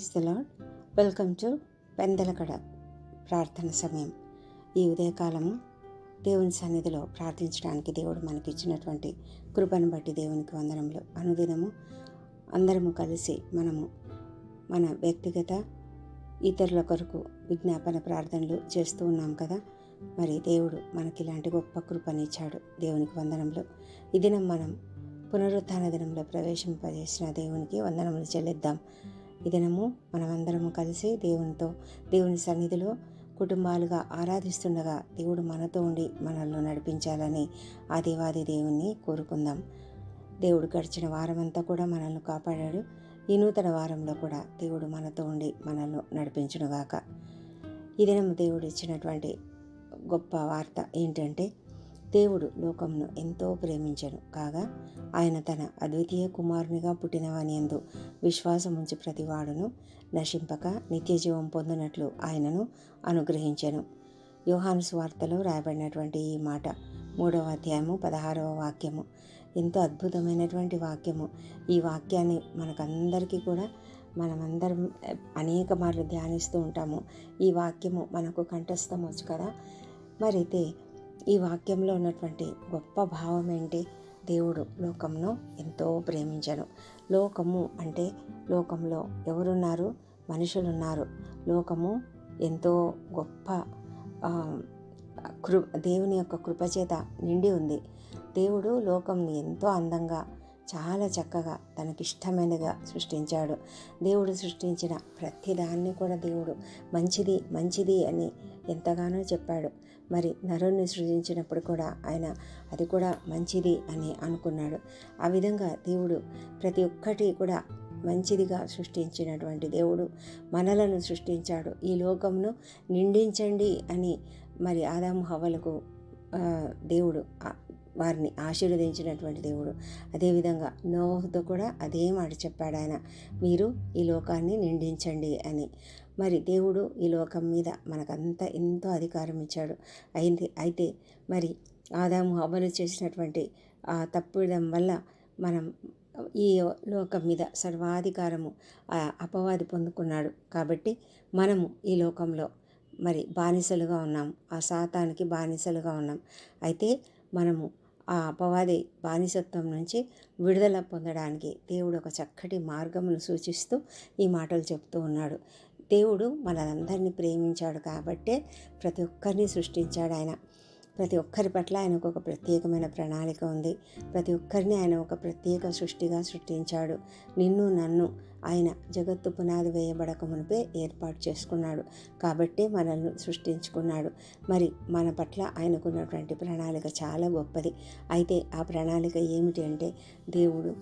Is ద లాడ్ welcome to పెందలకడ ప్రార్థన సమయం ఈ ఉదయకాలము దేవుని సన్నిధిలో ప్రార్థించడానికి దేవుడు మనకి ఇచ్చినటువంటి కృపను బట్టి దేవునికి వందనంలో అనుదినము అందరము కలిసి మనము మన వ్యక్తిగత ఇతరుల కొరకు విజ్ఞాపన ప్రార్థనలు చేస్తూ ఉన్నాం కదా. మరి దేవుడు మనకి ఇలాంటి గొప్ప కృపనిచ్చాడు. దేవునికి వందనంలో ఈ దినం మనం పునరుత్థాన దినంలో ప్రవేశింపజేసిన దేవునికి వందనములు చెల్లిద్దాం. ఈ దినము మనమందరము కలిసి దేవునితో దేవుని సన్నిధిలో కుటుంబాలుగా ఆరాధిస్తుండగా దేవుడు మనతో ఉండి మనల్ని నడిపించాలని ఆ దేవాది దేవుణ్ణి కోరుకుందాం. దేవుడు గడిచిన వారమంతా కూడా మనల్ని కాపాడాడు. ఈ నూతన వారంలో కూడా దేవుడు మనతో ఉండి మనల్ని నడిపించునుగాక. ఈ దినం దేవుడు ఇచ్చినటువంటి గొప్ప వార్త ఏంటంటే దేవుడు లోకంను ఎంతో ప్రేమించను. కాగా ఆయన తన అద్వితీయ కుమారునిగా పుట్టినవని ఎందు విశ్వాసం ఉంచి ప్రతివాడును నశింపక నిత్యజీవం పొందినట్లు ఆయనను అనుగ్రహించెను. యోహాను స్వార్తలో రాయబడినటువంటి ఈ మాట మూడవ అధ్యాయము పదహారవ వాక్యము. ఎంతో అద్భుతమైనటువంటి వాక్యము. ఈ వాక్యాన్ని మనకందరికీ కూడా మనమందరం అనేక మార్లు ధ్యానిస్తూ ఉంటాము. ఈ వాక్యము మనకు కంఠస్థం వచ్చు కదా? మరైతే ఈ వాక్యంలో ఉన్నటువంటి గొప్ప భావం ఏంటి దేవుడు లోకంను ఎంతో ప్రేమించను లోకము అంటే లోకంలో ఎవరున్నారు? మనుషులున్నారు. లోకము ఎంతో గొప్ప కృ దేవుని యొక్క కృపచేత నిండి ఉంది. దేవుడు లోకంని ఎంతో అందంగా చాలా చక్కగా తనకిష్టమైనదిగా సృష్టించాడు. దేవుడు సృష్టించిన ప్రతిదాన్ని కూడా దేవుడు మంచిది మంచిది అని ఎంతగానో చెప్పాడు. మరి నరుణ్ణి సృజించినప్పుడు కూడా ఆయన అది కూడా మంచిది అని అనుకున్నాడు. ఆ విధంగా దేవుడు ప్రతి ఒక్కటి కూడా మంచిదిగా సృష్టించినటువంటి దేవుడు మనలను సృష్టించాడు. ఈ లోకంను నిండించండి అని మరి ఆదాము హవలకు దేవుడు వారిని ఆశీర్వదించినటువంటి దేవుడు. అదేవిధంగా నోహుతో కూడా అదే మాట చెప్పాడు ఆయన. మీరు ఈ లోకాన్ని నిండించండి అని. మరి దేవుడు ఈ లోకం మీద మనకంతా ఎంతో అధికారం ఇచ్చాడు. అయింది. అయితే మరి ఆదాము హవ్వను చేసినటువంటి ఆ తప్పిదం వల్ల మనం ఈ లోకం మీద సర్వాధికారము అపవాది పొందుకున్నాడు. కాబట్టి మనము ఈ లోకంలో మరి బానిసలుగా ఉన్నాం. ఆ శాతానికి బానిసలుగా ఉన్నాం. అయితే మనము ఆ అపవాది బానిసత్వం నుంచి విడుదల పొందడానికి దేవుడు ఒక చక్కటి మార్గమును సూచిస్తూ ఈ మాటలు చెప్తూ ఉన్నాడు. దేవుడు మనందరినీ ప్రేమించాడు కాబట్టే ప్రతి ఒక్కరిని సృష్టించాడు ఆయన. ప్రతి ఒక్కరి పట్ల ఆయనకు ఒక ప్రత్యేకమైన ప్రణాళిక ఉంది. ప్రతి ఒక్కరిని ఆయన ఒక ప్రత్యేక సృష్టిగా సృష్టించాడు. నిన్ను నన్ను ఆయన జగత్తు పునాది వేయబడక మునిపే ఏర్పాటు చేసుకున్నాడు. కాబట్టే మనల్ని సృష్టించుకున్నాడు. మరి మన పట్ల ఆయనకున్నటువంటి ప్రణాళిక చాలా గొప్పది. అయితే ఆ ప్రణాళిక ఏమిటి అంటే దేవుడు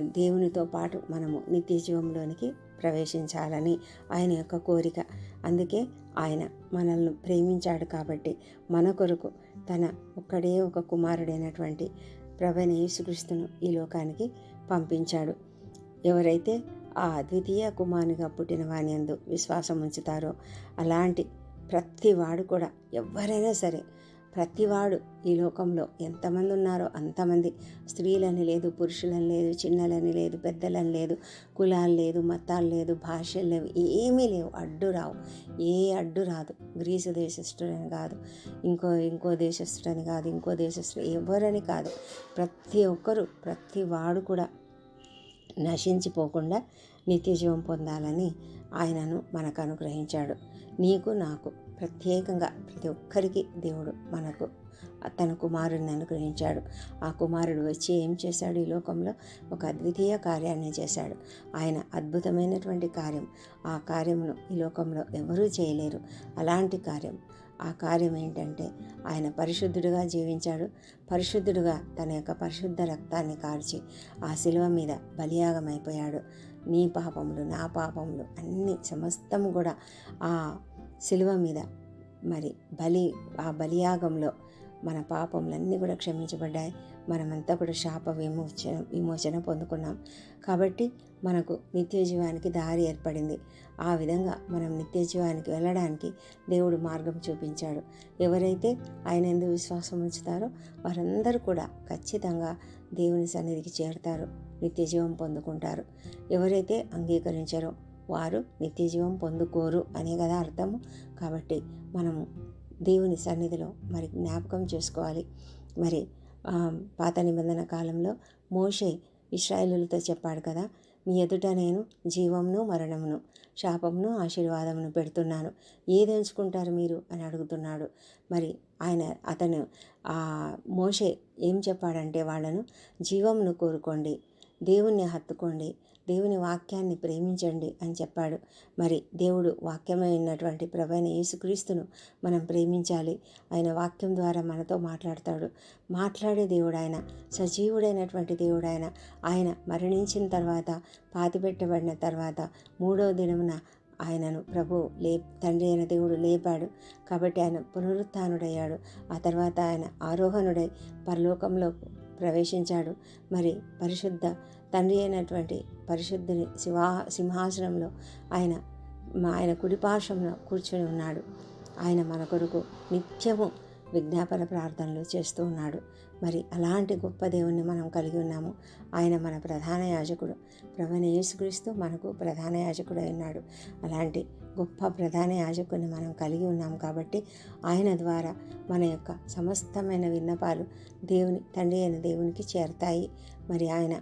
దేవునితో పాటు మనము నిత్య జీవంలోనికి ప్రవేశించాలని ఆయన యొక్క కోరిక. అందుకే ఆయన మనల్ని ప్రేమించాడు కాబట్టి మన కొరకు తన ఒక్కడే ఒక కుమారుడైనటువంటి ప్రభని యేసుక్రీస్తును ఈ లోకానికి పంపించాడు. ఎవరైతే ఆ అద్వితీయ కుమారునిగా పుట్టిన వాని అందు విశ్వాసం ఉంచుతారో అలాంటి ప్రతి వాడు కూడా ఎవరైనా సరే ప్రతివాడు ఈ లోకంలో ఎంతమంది ఉన్నారో అంతమంది స్త్రీలని లేదు పురుషులని లేదు చిన్నలని లేదు పెద్దలని లేదు కులాలు లేదు మతాలు లేదు భాషలు లేవు ఏమీ లేవు అడ్డు రావు. ఏ అడ్డు రాదు. గ్రీసు దేశస్తుడని కాదు ఇంకో ఇంకో దేశస్తుడని కాదు ఇంకో దేశస్తుడు ఎవరని కాదు. ప్రతి ఒక్కరు ప్రతి వాడు కూడా నశించిపోకుండా నిత్యజీవం పొందాలని ఆయనను మనకు అనుగ్రహించాడు. నీకు నాకు ప్రత్యేకంగా ప్రతి ఒక్కరికి దేవుడు మనకు తన కుమారుడిని అనుగ్రహించాడు. ఆ కుమారుడు వచ్చి ఏం చేశాడు? ఈ లోకంలో ఒక అద్వితీయ కార్యాన్ని చేశాడు. ఆయన అద్భుతమైనటువంటి కార్యం. ఆ కార్యమును ఈ లోకంలో ఎవరూ చేయలేరు. అలాంటి కార్యం. ఆ కార్యం ఏంటంటే ఆయన పరిశుద్ధుడుగా జీవించాడు. పరిశుద్ధుడుగా తన యొక్క పరిశుద్ధ రక్తాన్ని కార్చి ఆ శిలువ మీద బలియాగమైపోయాడు. నీ పాపములు నా పాపములు అన్నీ సమస్తము కూడా ఆ శిలువ మీద మరి బలి ఆ బలియాగంలో మన పాపములన్నీ కూడా క్షమించబడ్డాయి. మనమంతా కూడా శాప విమోచన విమోచన పొందుకున్నాం. కాబట్టి మనకు నిత్య జీవానికి దారి ఏర్పడింది. ఆ విధంగా మనం నిత్య జీవానికి వెళ్ళడానికి దేవుడు మార్గం చూపించాడు. ఎవరైతే ఆయన ఎందుకు విశ్వాసం ఉంచుతారో వారందరూ కూడా ఖచ్చితంగా దేవుని సన్నిధికి చేరుతారు. నిత్య జీవం పొందుకుంటారు. ఎవరైతే అంగీకరించారో వారు నిత్య జీవం పొందుకోరు అనే కదా అర్థము. కాబట్టి మనము దేవుని సన్నిధిలో మరి జ్ఞాపకం చేసుకోవాలి. మరి పాత నిబంధన కాలంలో మోషే ఇస్రాయిలులతో చెప్పాడు కదా మీ ఎదుట నేను జీవంను మరణమును శాపమును ఆశీర్వాదమును పెడుతున్నాను. ఏది ఎంచుకుంటారు మీరు? అని అడుగుతున్నాడు. మరి ఆయన అతను ఆ మోషే ఏం చెప్పాడంటే వాళ్ళను జీవంను కోరుకోండి దేవుణ్ణి హత్తుకోండి దేవుని వాక్యాన్ని ప్రేమించండి అని చెప్పాడు. మరి దేవుడు వాక్యమై ఉన్నటువంటి ప్రభైన యేసుక్రీస్తును మనం ప్రేమించాలి. ఆయన వాక్యం ద్వారా మనతో మాట్లాడతాడు. మాట్లాడే దేవుడు ఆయన సజీవుడైనటువంటి దేవుడు ఆయన ఆయన మరణించిన తర్వాత పాతిపెట్టబడిన తర్వాత మూడో దినమున ఆయనను ప్రభు లే తండ్రి అయిన దేవుడు లేపాడు. కాబట్టి ఆయన పునరుత్థానుడయ్యాడు ఆ తర్వాత ఆయన ఆరోహణుడై పరలోకంలో ప్రవేశించాడు. మరి పరిశుద్ధ తండ్రి అయినటువంటి పరిశుద్ధుని శివా సింహాసనంలో ఆయన మా ఆయన కుడిపార్శ్వంలో కూర్చొని ఉన్నాడు. ఆయన మన కొరకు నిత్యము విజ్ఞాపన ప్రార్థనలు చేస్తూ ఉన్నాడు. మరి అలాంటి గొప్ప దేవుణ్ణి మనం కలిగి ఉన్నాము. ఆయన మన ప్రధాన యాజకుడు. ప్రవణ యేసుక్రీస్తు మనకు ప్రధాన యాజకుడు ఉన్నాడు. అలాంటి గొప్ప ప్రధాన యాజకుడిని మనం కలిగి ఉన్నాం కాబట్టి ఆయన ద్వారా మన యొక్క సమస్తమైన విన్నపాలు దేవుని తండ్రి అయిన దేవునికి చేరతాయి. మరి ఆయన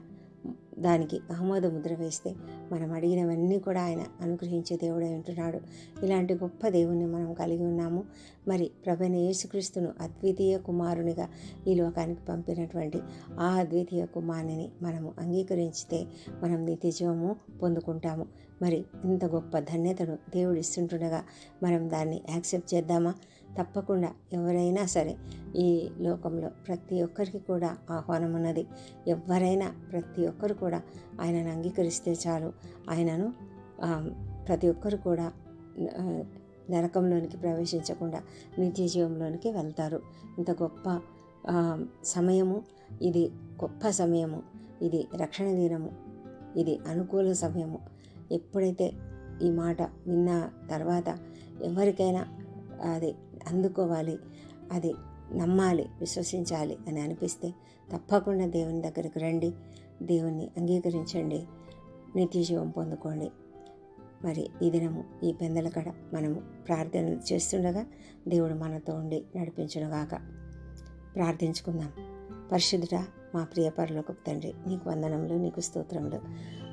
దానికి ఆమోద ముద్ర వేస్తే మనం అడిగినవన్నీ కూడా ఆయన అనుగ్రహించే దేవుడై ఉంటున్నాడు. ఇలాంటి గొప్ప దేవుణ్ణి మనం కలిగి ఉన్నాము. మరి ప్రభైన యేసుక్రీస్తును అద్వితీయ కుమారునిగా ఈ లోకానికి పంపినటువంటి ఆ అద్వితీయ కుమారుని మనము అంగీకరించితే మనం నిత్య జీవము పొందుకుంటాము. మరి ఇంత గొప్ప ధన్యతను దేవుడు ఇస్తుంటుండగా మనం దాన్ని యాక్సెప్ట్ చేద్దామా? తప్పకుండా ఎవరైనా సరే ఈ లోకంలో ప్రతి ఒక్కరికి కూడా ఆహ్వానం ఉన్నది. ఎవరైనా ప్రతి ఒక్కరు కూడా ఆయనను అంగీకరిస్తే చాలు. ఆయనను ప్రతి ఒక్కరు కూడా నరకంలోనికి ప్రవేశించకుండా నిత్య జీవంలోనికి వెళ్తారు. ఇంత గొప్ప సమయము ఇది గొప్ప సమయము ఇది రక్షణ దినము ఇది అనుకూల సమయము. ఎప్పుడైతే ఈ మాట విన్న తర్వాత ఎవరికైనా అది అందుకోవాలి. అది నమ్మాలి విశ్వసించాలి అని అనిపిస్తే తప్పకుండా దేవుని దగ్గరికి రండి. దేవుణ్ణి అంగీకరించండి. నిత్య జీవం పొందుకోండి. మరి ఈ దినము ఈ పెందల కడ మనము ప్రార్థన చేస్తుండగా దేవుడు మనతో ఉండి నడిపించునుగాక ప్రార్థించుకుందాం. పరిశుద్ధుడా మా ప్రియ పరలోకపు తండ్రి నీకు వందనములు నీకు స్తోత్రములు.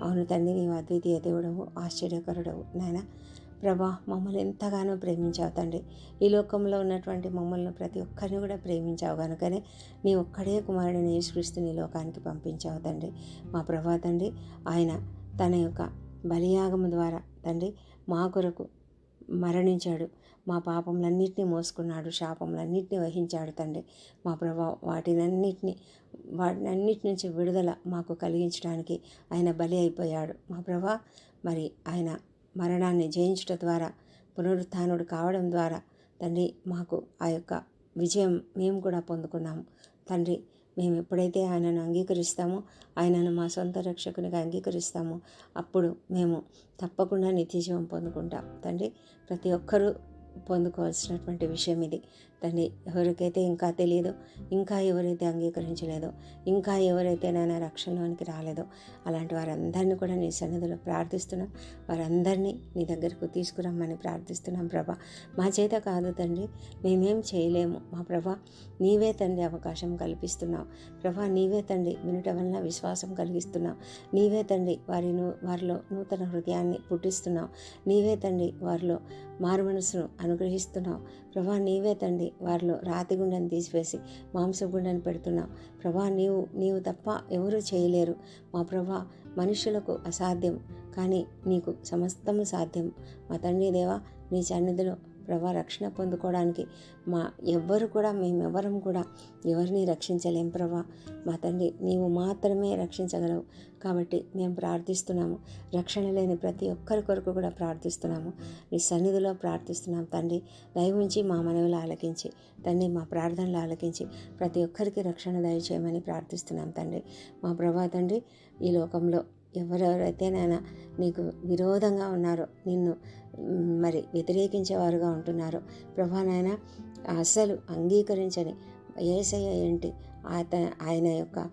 అవును తండ్రి నీవు అద్వితీయ దేవుడవు ఆశ్చర్యకరుడవు నాయన. ప్రభా మమ్మల్ని ఎంతగానో ప్రేమించావు తండ్రి. ఈ లోకంలో ఉన్నటువంటి మమ్మల్ని ప్రతి ఒక్కరిని కూడా ప్రేమించావు కనుకనే నీ ఒక్కడే కుమారుడిని యేసుక్రీస్తు నీ లోకానికి పంపించావు తండ్రి. మా ప్రభా తండ్రి ఆయన తన యొక్క బలియాగము ద్వారా తండ్రి మా కొరకు మరణించాడు. మా పాపములన్నింటినీ మోసుకున్నాడు శాపములన్నింటినీ వహించాడు తండ్రి. మా ప్రభా వాటినన్నిటిని వాటినన్నిటి నుంచి విడుదల మాకు కలిగించడానికి ఆయన బలి అయిపోయాడు. మా ప్రభా మరి ఆయన మరణాన్ని జయించడం ద్వారా పునరుత్నుడు కావడం ద్వారా తండ్రి మాకు ఆ యొక్క విజయం మేము కూడా పొందుకున్నాము. తండ్రి మేము ఎప్పుడైతే ఆయనను అంగీకరిస్తామో ఆయనను మా సొంత రక్షకునిగా అంగీకరిస్తామో అప్పుడు మేము తప్పకుండా నిత్యజీవం పొందుకుంటాం. తండ్రి ప్రతి ఒక్కరూ పొందుకోవాల్సినటువంటి విషయం ఇది. తండ్రి ఎవరికైతే ఇంకా తెలియదో ఇంకా ఎవరైతే అంగీకరించలేదో ఇంకా ఎవరైతే నాయన రక్షణలోనికి రాలేదో అలాంటి వారందరినీ కూడా నీ సన్నిధిలో ప్రార్థిస్తున్నాం. వారందరినీ నీ దగ్గరకు తీసుకురమ్మని ప్రార్థిస్తున్నాం ప్రభా. మా చేత కాదు తండ్రి మేమేం చేయలేము. మా ప్రభా నీవే తండ్రి అవకాశం కల్పిస్తున్నావు. ప్రభా నీవే తండ్రి వినుట వలన విశ్వాసం కలిగిస్తున్నావు. నీవే తండ్రి వారి ను- వారిలో నూతన హృదయాన్ని పుట్టిస్తున్నావు. నీవే తండ్రి వారిలో మారు మనసును అనుగ్రహిస్తున్నావు. ప్రభా నీవే తండ్రి వారిలో రాతి గుండెని తీసివేసి మాంస గుండెని పెడుతున్నావు. ప్రభా నీవు నీవు తప్ప ఎవరూ చేయలేరు. మా ప్రభా మనుషులకు అసాధ్యం కానీ నీకు సమస్తము సాధ్యం. మా తండ్రి దేవా నీ సన్నిధిలో ప్రభా రక్షణ పొందుకోవడానికి మా ఎవ్వరు కూడా మేమెవ్వరం కూడా ఎవరిని రక్షించలేం ప్రభా. మా తండ్రి నీవు మాత్రమే రక్షించగలవు కాబట్టి మేము ప్రార్థిస్తున్నాము. రక్షణ లేని ప్రతి ఒక్కరి కొరకు కూడా ప్రార్థిస్తున్నాము. నీ సన్నిధిలో ప్రార్థిస్తున్నాం తండ్రి. దయవుంచి మా మనవిలు ఆలకించి తండ్రి మా ప్రార్థనలు ఆలకించి ప్రతి ఒక్కరికి రక్షణ దయచేయమని ప్రార్థిస్తున్నాం తండ్రి. మా ప్రభా తండ్రి ఈ లోకంలో ఎవరెవరైతే నాయన నీకు విరోధంగా ఉన్నారో నిన్ను మరి వ్యతిరేకించేవారుగా ఉంటున్నారో ప్రభా నాయన అసలు అంగీకరించని ఏసయ్య ఏంటి? అత ఆయన యొక్క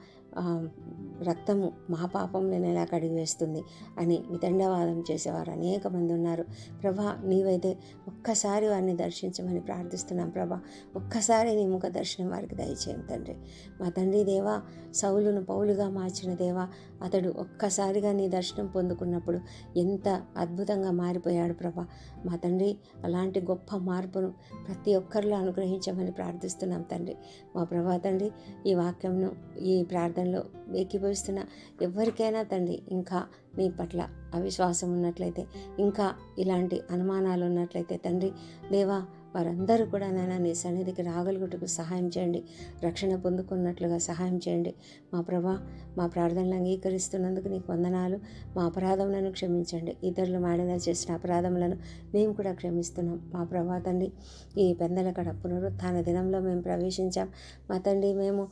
రక్తము మా పాపంలను ఎలా కడిగివేస్తుంది అని వితండవాదం చేసేవారు అనేక మంది ఉన్నారు. ప్రభా నీవైతే ఒక్కసారి వారిని దర్శించమని ప్రార్థిస్తున్నాం ప్రభా. ఒక్కసారి నీ ముఖ దర్శనం వారికి దయచేయం తండ్రి. మా తండ్రి దేవా సౌలును పౌలుగా మార్చిన దేవా అతడు ఒక్కసారిగా నీ దర్శనం పొందుకున్నప్పుడు ఎంత అద్భుతంగా మారిపోయాడు ప్రభా. మా తండ్రి అలాంటి గొప్ప మార్పును ప్రతి ఒక్కరిలో అనుగ్రహించమని ప్రార్థిస్తున్నాం తండ్రి. మా ప్రభా తండ్రి ఈ వాక్యంను ఈ ప్రార్థనలో ఏకీభవిస్తున్న ఎవరికైనా తండ్రి ఇంకా నీ పట్ల అవిశ్వాసం ఉన్నట్లయితే ఇంకా ఇలాంటి అనుమానాలు ఉన్నట్లయితే తండ్రి దేవా వారందరూ కూడా నాయన నీ సన్నిధికి రాగలుగుటకు సహాయం చేయండి. రక్షణ పొందుకున్నట్లుగా సహాయం చేయండి. మా ప్రభా మా ప్రార్థనలు అంగీకరిస్తున్నందుకు నీకు వందనాలు. మా అపరాధములను క్షమించండి. ఇతరులు మాడిన చేసిన అపరాధములను మేము కూడా క్షమిస్తున్నాం. మా ప్రభా తండ్రి ఈ పెందల కడ పునరుత్థాన దినంలో మేము ప్రవేశించాం. మా తండ్రి మేము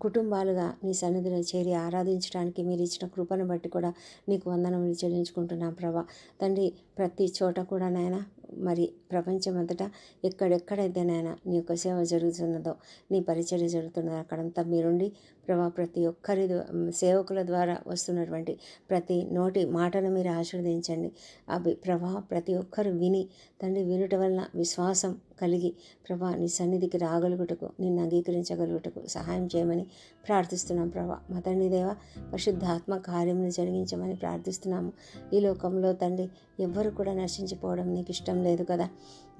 కుటుంబాలుగా నీ సన్నిధిలో చేరి ఆరాధించడానికి మీరు ఇచ్చిన కృపను బట్టి కూడా నీకు వందనములు చెల్లించుకుంటున్నాం ప్రభా. తండ్రి ప్రతి చోట కూడా నాయన మరి ప్రపంచమంతటా ఎక్కడెక్కడైతే నాయన నీ యొక్క సేవ జరుగుతున్నదో నీ పరిచర్య జరుగుతున్నదో అక్కడంతా మీరుండి ప్రభా ప్రతి ఒక్కరి సేవకుల ద్వారా వస్తున్నటువంటి ప్రతి నోటి మాటను మీరు ఆశీర్వదించండి. అవి ప్రభా ప్రతి ఒక్కరు విని తండ్రి వినుట వలన విశ్వాసం కలిగి ప్రభా నీ సన్నిధికి రాగలుగుటకు నిన్ను అంగీకరించగలుగుటకు సహాయం చేయమని ప్రార్థిస్తున్నాం ప్రభా. మా తండ్రి దేవ పరిశుద్ధాత్మ కార్యమును జరిగించమని ప్రార్థిస్తున్నాము. ఈ లోకంలో తండ్రి ఎవ్వరు కూడా నశించిపోవడం నీకు ఇష్టం లేదు కదా.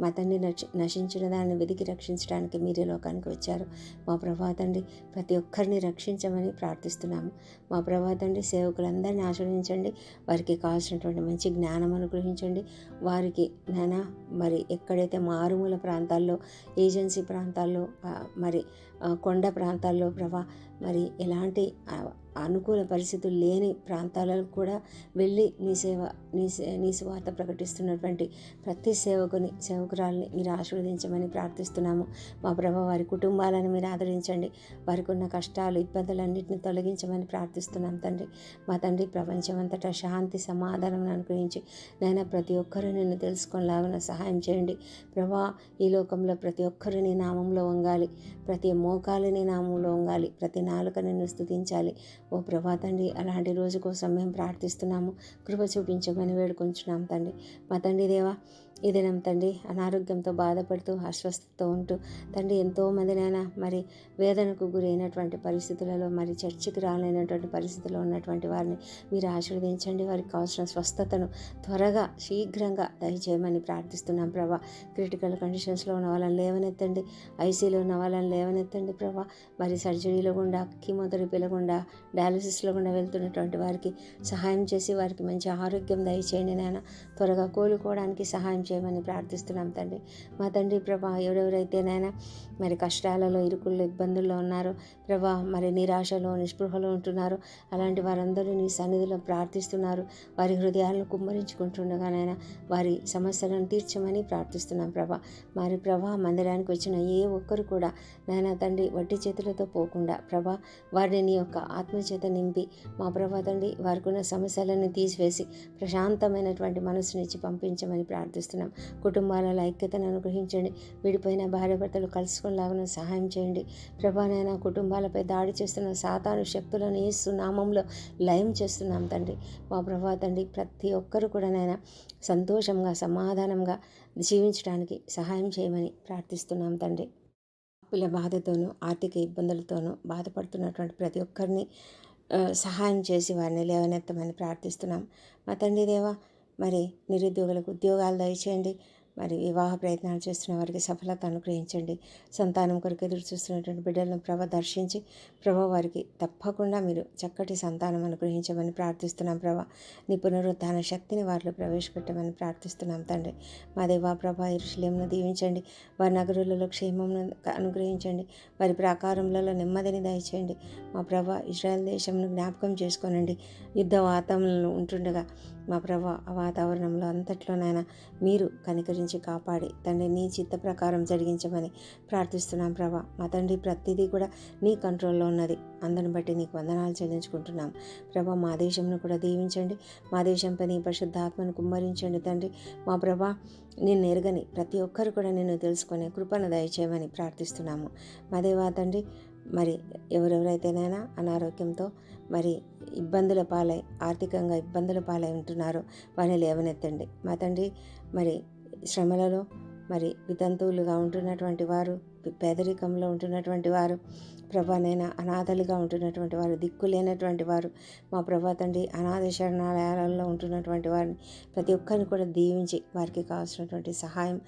మతాన్ని తండ్రి నశించిన దాన్ని వెతికి రక్షించడానికి మీరే లోకానికి వచ్చారు. మా ప్రభా తండ్రి ప్రతి ఒక్కరిని రక్షించమని ప్రార్థిస్తున్నాము. మా ప్రభా తండ్రి సేవకులందరినీ ఆశ్రయించండి. వారికి కావాల్సినటువంటి మంచి జ్ఞానం అనుగ్రహించండి. వారికి నానా మరి ఎక్కడైతే మారుమూల ప్రాంతాల్లో ఏజెన్సీ ప్రాంతాల్లో మరి కొండ ప్రాంతాల్లో ప్రభా మరి ఎలాంటి అనుకూల పరిస్థితులు లేని ప్రాంతాలకు కూడా వెళ్ళి నీ సేవ నీ నీ స్వార్థ ప్రకటిస్తున్నటువంటి ప్రతి సేవకుని సేవకురాల్ని మీరు ఆశీర్వదించమని ప్రార్థిస్తున్నాము. మా ప్రభ వారి కుటుంబాలను మీరు ఆదరించండి. వారికి ఉన్న కష్టాలు ఇబ్బందులన్నింటిని తొలగించమని ప్రార్థిస్తున్నాం తండ్రి. మా తండ్రి ప్రపంచమంతటా శాంతి సమాధానం అనుగ్రహించి నైనా ప్రతి ఒక్కరూ నిన్ను తెలుసుకునేలాగా సహాయం చేయండి. ప్రభా ఈ లోకంలో ప్రతి ఒక్కరు నీ నామంలో వంగాలి. ప్రతి మోకాలు నీ నామంలో వంగాలి. ప్రతి నాలుక నిన్ను స్థుతించాలి ఓ ప్రభా తండ్రి అలాంటి రోజు కోసం మేము ప్రార్థిస్తున్నాము. కృప చూపించమని వేడుకొంచున్నాం తండ్రి. మా తండ్రి దేవా ఈ దినం తండ్రి. అనారోగ్యంతో బాధపడుతూ అస్వస్థతతో ఉంటూ తండ్రి ఎంతోమందినైనా మరి వేదనకు గురైనటువంటి పరిస్థితులలో మరి చర్చికి రాలేనటువంటి పరిస్థితుల్లో ఉన్నటువంటి వారిని మీరు ఆశీర్వదించండి. వారికి కావాల్సిన స్వస్థతను త్వరగా శీఘ్రంగా దయచేయమని ప్రార్థిస్తున్నాం ప్రభా. క్రిటికల్ కండిషన్స్లో ఉన్న వాళ్ళని లేవనెత్తండి. ఐసీలో ఉన్న వాళ్ళని లేవనెత్తండి ప్రభా. మరి సర్జరీలో గుండా కీమోథెరపీలో గుండా డయాలసిస్లో గుండా వెళ్తున్నటువంటి వారికి సహాయం చేసి వారికి మంచి ఆరోగ్యం దయచేయండి నాయన. త్వరగా కోలుకోవడానికి సహాయం చేయమని ప్రార్థిస్తున్నాం తండ్రి. మా తండ్రి ప్రభా ఎవరెవరైతే నైనా మరి కష్టాలలో ఇరుకుల్లో ఇబ్బందుల్లో ఉన్నారో ప్రభా మరి నిరాశలో నిస్పృహలో ఉంటున్నారు అలాంటి వారందరూ నీ సన్నిధిలో ప్రార్థిస్తున్నారు. వారి హృదయాలను కుమ్మరించుకుంటుండగానైనా వారి సమస్యలను తీర్చమని ప్రార్థిస్తున్నాం ప్రభా. మరి ప్రభా మందిరానికి వచ్చిన ఏ ఒక్కరు కూడా నాయన తండ్రి వడ్డీ చేతులతో పోకుండా ప్రభా వారిని నీ యొక్క ఆత్మచేత నింపి మా ప్రభా తండ్రి వారికి ఉన్న సమస్యలను తీసివేసి ప్రశాంతమైనటువంటి మనసునిచ్చి పంపించమని ప్రార్థిస్తున్నాం. ప్రార్థన కుటుంబాల ఐక్యతను అనుగ్రహించండి. విడిపోయిన భార్యభర్తలు కలుసుకునేలాగా సహాయం చేయండి. ప్రభానైనా కుటుంబాలపై దాడి చేస్తున్న సాతాను శక్తులను ఏసు నామంలో లయం చేస్తున్నాం తండ్రి. మా ప్రభా తండ్రి ప్రతి ఒక్కరు కూడా నైనా సంతోషంగా సమాధానంగా జీవించడానికి సహాయం చేయమని ప్రార్థిస్తున్నాం తండ్రి. పిల్ల బాధతోనూ ఆర్థిక ఇబ్బందులతోనూ బాధపడుతున్నటువంటి ప్రతి ఒక్కరిని సహాయం చేసి వారిని లేవనెత్తమని ప్రార్థిస్తున్నాం. మా తండ్రి దేవా మరి నిరుద్యోగులకు ఉద్యోగాలు దయచేయండి. మరి వివాహ ప్రయత్నాలు చేస్తున్న వారికి సఫలత అనుగ్రహించండి. సంతానం కొరకు ఎదురు చూస్తున్నటువంటి బిడ్డలను ప్రభ దర్శించి ప్రభ వారికి తప్పకుండా మీరు చక్కటి సంతానం అనుగ్రహించమని ప్రార్థిస్తున్నాం ప్రభ. నీ పునరుద్ధాన శక్తిని వారిలో ప్రవేశపెట్టమని ప్రార్థిస్తున్నాం తండ్రి. మా దేవా ప్రభ ఇరుషులేమును దీవించండి. వారి నగరులలో క్షేమంను అనుగ్రహించండి. వారి ప్రాకారములలో నెమ్మదిని దయచేయండి. మా ప్రభ ఇజ్రాయెల్ దేశంను జ్ఞాపకం చేసుకోనండి. యుద్ధ వాతావరణంలో ఉంటుండగా మా ప్రభ ఆ వాతావరణంలో అంతట్లోనైనా మీరు కనికరించి కాపాడి తండ్రి నీ చిత్త ప్రకారం జరిగించమని ప్రార్థిస్తున్నాం ప్రభా. మా తండ్రి ప్రతిదీ కూడా నీ కంట్రోల్లో ఉన్నది. అందరిని బట్టి నీకు వందనాలు చెల్లించుకుంటున్నాం. ప్రభా మా దేశంను కూడా దీవించండి. మా దేశంపై నీ పరిశుద్ధాత్మను కుమ్మరించండి తండ్రి. మా ప్రభ నిన్ను ఎరగని ప్రతి ఒక్కరు కూడా నిన్ను తెలుసుకొని కృపను దయచేయమని ప్రార్థిస్తున్నాము. మా దేవా తండ్రి మరి ఎవరెవరైతేనైనా అనారోగ్యంతో మరి ఇబ్బందుల పాలై ఆర్థికంగా ఇబ్బందుల పాలై ఉంటున్నారో వారిని లేవనెత్తండి. మా తండ్రి మరి శ్రమలలో మరి వితంతువులుగా ఉంటున్నటువంటి వారు పేదరికంలో ఉంటున్నటువంటి వారు ప్రభానైనా అనాథలుగా ఉంటున్నటువంటి వారు దిక్కు లేనటువంటి వారు మా ప్రభా తండ్రి అనాథ శరణాలయాలలో ఉంటున్నటువంటి వారిని ప్రతి ఒక్కరిని కూడా దీవించి వారికి కావాల్సినటువంటి సహాయం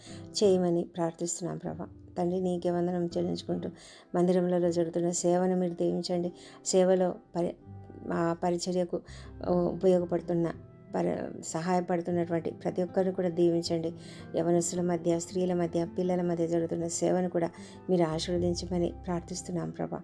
చేయమని ప్రార్థిస్తున్నాం ప్రభా. తండ్రి నీకే వందనం చెల్లించుకుంటూ మందిరంలో జరుగుతున్న సేవను మీరు దీవించండి. సేవలో పరి మా పరిచర్యకు ఉపయోగపడుతున్న పర సహాయపడుతున్నటువంటి ప్రతి ఒక్కరిని కూడా దీవించండి. యవనస్తుల మధ్య స్త్రీల మధ్య పిల్లల మధ్య జరుగుతున్న సేవను కూడా మీరు ఆశీర్వదించమని ప్రార్థిస్తున్నాం ప్రభా.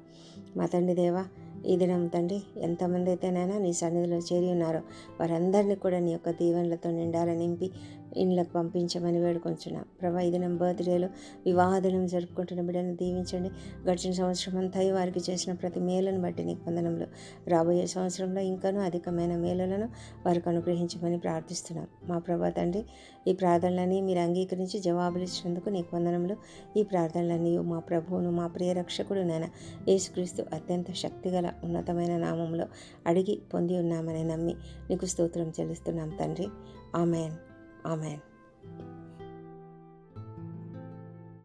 మా తండ్రి దేవా ఈ దినం తండ్రి ఎంతమంది అయితేనైనా నీ సన్నిధిలో చేరి ఉన్నారో. వారందరినీ కూడా నీ యొక్క దీవెనలతో నిండాలని నింపి ఇండ్లకు పంపించమని వేడుకొంచున్నాం. ప్రభా ఈ దినం బర్త్డేలో వివాహ దినం జరుపుకుంటున్న బిడ్డను దీవించండి. గడిచిన సంవత్సరం అంతా వారికి చేసిన ప్రతి మేలను బట్టి నీకు వందనంలో రాబోయే సంవత్సరంలో ఇంకనూ అధికమైన మేలులను వారికి అనుగ్రహించమని ప్రార్థిస్తున్నాం. మా ప్రభా తండ్రి ఈ ప్రార్థనలని మీరు అంగీకరించి జవాబులు ఇచ్చినందుకు నీకు వందనంలో ఈ ప్రార్థనలన్నీ మా ప్రభువును మా ప్రియ రక్షకుడు నేను యేసుక్రీస్తు అత్యంత శక్తిగల ఉన్నతమైన నామంలో అడిగి పొంది ఉన్నామని నమ్మి నీకు స్తోత్రం చెల్లిస్తున్నాం తండ్రి. ఆమెన్. ఆమెన్